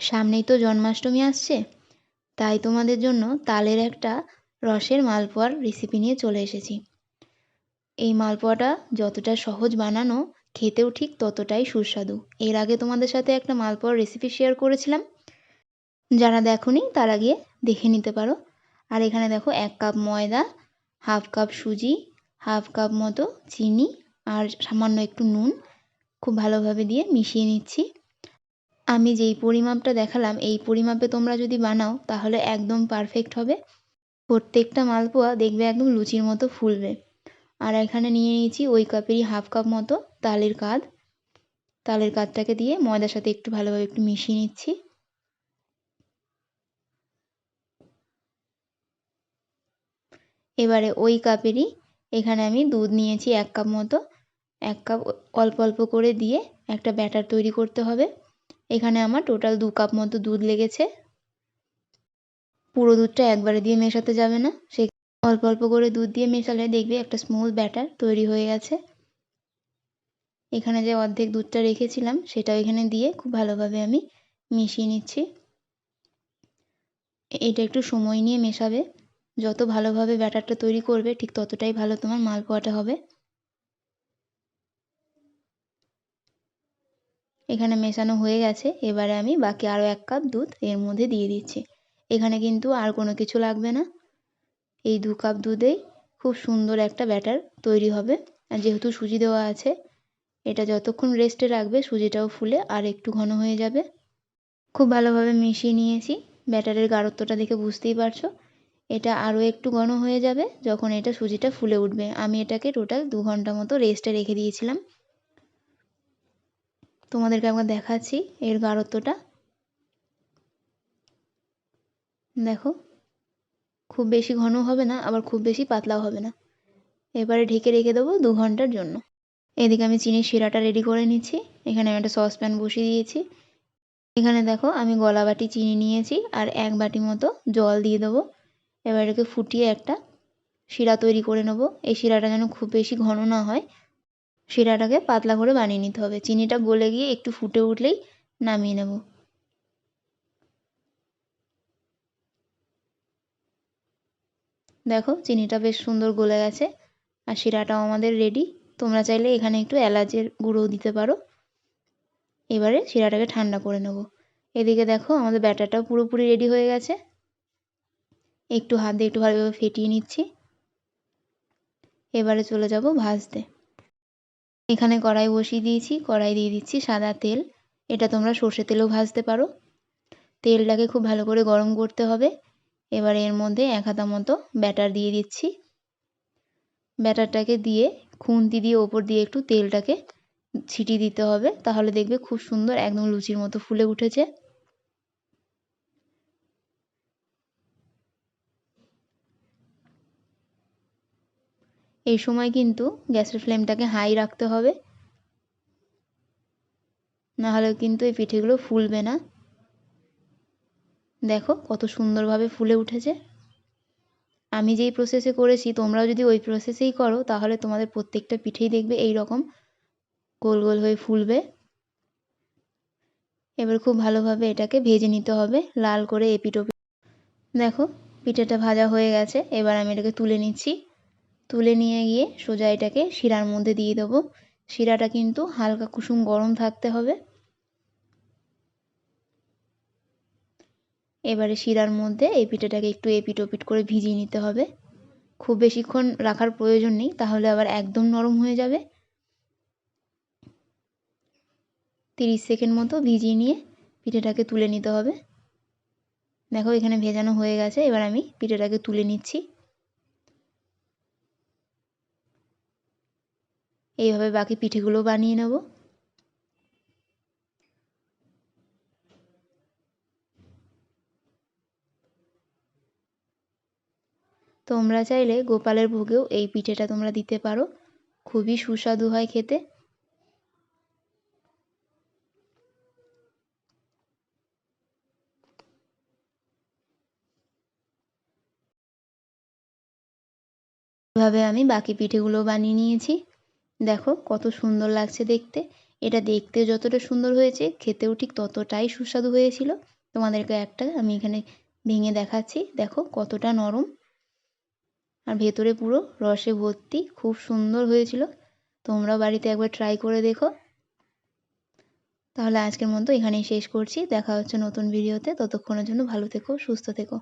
সামনেই তো জন্মাষ্টমী আসছে। তাই তোমাদের জন্য তালের একটা রসের মালপোয়ার রেসিপি নিয়ে চলে এসেছি। এই মালপোয়াটা যতটা সহজ বানানো, খেতেও ঠিক ততটাই সুস্বাদু। এর আগে তোমাদের সাথে একটা মালপোয়ার রেসিপি শেয়ার করেছিলাম। যারা দেখোনি, তারা গিয়ে দেখে নিতে পারো। আর এখানে দেখো এক কাপ ময়দা, হাফ কাপ সুজি, হাফ কাপ মতো চিনি, আর সামান্য একটু নুন। খুব ভালোভাবে দিয়ে মিশিয়ে নিচ্ছি। আমি যেই পরিমাপটা দেখালাম, এই পরিমাপে তোমরা যদি বানাও, তাহলে একদম পারফেক্ট হবে। প্রত্যেকটা মালপোয়া দেখবে একদম লুচির মতো ফুলবে। আর এখানে নিয়ে নিয়েছি ওই কাপেরই হাফ কাপ মতো তালের কাঁধ তালের কাঁধটাকে দিয়ে ময়দার সাথে একটু ভালোভাবে একটু মিশিয়ে নিচ্ছি। এবারে ওই কাপেরই এখানে আমি দুধ নিয়েছি এক কাপ মতো। এক কাপ অল্প অল্প করে দিয়ে একটা ব্যাটার তৈরি করতে হবে। এখানে আমার টোটাল দু কাপ মতো দুধ লেগেছে। পুরো দুধটা একবারে দিয়ে মেশাতে যাবে না। সে অল্প অল্প করে দুধ দিয়ে মেশালে দেখবে একটা স্মুথ ব্যাটার তৈরি হয়ে গেছে। এখানে যে অর্ধেক দুধটা রেখেছিলাম, সেটাও এখানে দিয়ে খুব ভালোভাবে আমি মিশিয়ে নিচ্ছি। এটা একটু সময় নিয়ে মেশাবে। যত ভালোভাবে ব্যাটারটা তৈরি করবে, ঠিক ততটাই ভালো তোমার মালপোয়াটা হবে। এখানে মেশানো হয়ে গেছে। এবারে আমি বাকি আরও এক কাপ দুধ এর মধ্যে দিয়ে দিচ্ছি। এখানে কিন্তু আর কোনো কিছু লাগবে না। এই দু কাপ দুধেই খুব সুন্দর একটা ব্যাটার তৈরি হবে। আর যেহেতু সুজি দেওয়া আছে, এটা যতক্ষণ রেস্টে রাখবে, সুজিটাও ফুলে আর একটু ঘন হয়ে যাবে। খুব ভালোভাবে মিশিয়ে নিয়েছি। ব্যাটারের গাঢ়ত্বটা দেখে বুঝতেই পারছ। এটা আরও একটু ঘন হয়ে যাবে যখন এটা সুজিটা ফুলে উঠবে। আমি এটাকে টোটাল দু ঘণ্টা মতো রেস্টে রেখে দিয়েছিলাম। তোমাদেরকে একবার দেখাচ্ছি এর গাঢ়ত্বটা। দেখো, খুব বেশি ঘন হবে না, আবার খুব বেশি পাতলাও হবে না। এবারে ঢেকে রেখে দেবো দু ঘণ্টার জন্য। এদিকে আমি চিনির শিরাটা রেডি করে নিচ্ছি। এখানে আমি একটা সসপ্যান বসিয়ে দিয়েছি। এখানে দেখো, আমি গলা বাটি চিনি নিয়েছি আর এক বাটি মতো জল দিয়ে দেবো। এবার এটাকে ফুটিয়ে একটা শিরা তৈরি করে নেব। এই শিরাটা যেন খুব বেশি ঘন না হয়। শিরাটাকে পাতলা করে বানিয়ে নিতে হবে। চিনিটা গলে গিয়ে একটু ফুটে উঠলেই নামিয়ে নেব। দেখো, চিনিটা বেশ সুন্দর গলে গেছে আর শিরাটাও আমাদের রেডি তোমরা চাইলে এখানে একটু এলাচের গুঁড়োও দিতে পারো। এবারে শিরাটাকে ঠান্ডা করে নেব। এদিকে দেখো, আমাদের ব্যাটারটাও পুরোপুরি রেডি হয়ে গেছে। একটু হাত দিয়ে একটু ভালোভাবে ফেটিয়ে নিচ্ছি। এবারে চলে যাব ভাজতে। এখানে কড়াই বসিয়ে দিয়েছি, কড়াই দিয়ে দিচ্ছি সাদা তেল। এটা তোমরা সর্ষে তেলেও ভাজতে পারো। তেলটাকে খুব ভালো করে গরম করতে হবে। এবার এর মধ্যে এক হাতা মতো ব্যাটার দিয়ে দিচ্ছি। ব্যাটারটাকে দিয়ে খুন্তি দিয়ে ওপর দিয়ে একটু তেলটাকে ছিটিয়ে দিতে হবে। তাহলে দেখবে খুব সুন্দর একদম লুচির মতো ফুলে উঠেছে। এই সময় কিন্তু গ্যাসের ফ্লেমটাকে হাই রাখতে হবে। নাহলে কিন্তু এই পিঠেগুলো ফুলবে না। দেখো কত সুন্দরভাবে ফুলে উঠেছে। আমি যেই প্রসেসে করেছি, তোমরাও যদি ওই প্রসেসেই করো, তাহলে তোমাদের প্রত্যেকটা পিঠেই দেখবে এই রকম গোল গোল হয়ে ফুলবে। এবার খুব ভালোভাবে এটাকে ভেজে নিতে হবে লাল করে এপিটোপি। দেখো পিঠেটা ভাজা হয়ে গেছে, এবার আমি এটাকে তুলে নিচ্ছি। তুলে নিয়ে গিয়ে সোজা এটাকে শিরার মধ্যে দিয়ে দেবো। শিরাটা কিন্তু হালকা কুসুম গরম থাকতে হবে। এবারে শিরার মধ্যে এই পিঠাটাকে একটু এপিট ওপিট করে ভিজিয়ে নিতে হবে। খুব বেশিক্ষণ রাখার প্রয়োজন নেই, তাহলে আবার একদম নরম হয়ে যাবে। তিরিশ সেকেন্ড মতো ভিজিয়ে নিয়ে পিঠেটাকে তুলে নিতে হবে। দেখো এখানে ভেজানো হয়ে গেছে, এবার আমি পিঠেটাকে তুলে নিচ্ছি। এইভাবে বাকি পিঠেগুলো বানিয়ে নেব। তোমরা চাইলে গোপালের ভোগেও এই পিঠেটা তোমরা দিতে পারো। খুবই সুস্বাদু হয় খেতে। এভাবে আমি বাকি পিঠেগুলো বানিয়ে নিয়েছি। দেখো কত সুন্দর লাগছে দেখতে। এটা দেখতে যতটা সুন্দর হয়েছে, খেতেও ঠিক ততটাই সুস্বাদু হয়েছিল। তোমাদেরকে একটা আমি এখানে ভেঙে দেখাচ্ছি। দেখো কতটা নরম। আর ভেতরে পুরো রসে ভর্তি, খুব সুন্দর হয়েছিল। তোমরা বাড়িতে একবার ট্রাই করে দেখো। তাহলে আজকের মতো এখানেই শেষ করছি। দেখা হচ্ছে নতুন ভিডিওতে ততক্ষণের জন্য ভালো থেকো, সুস্থ থেকো।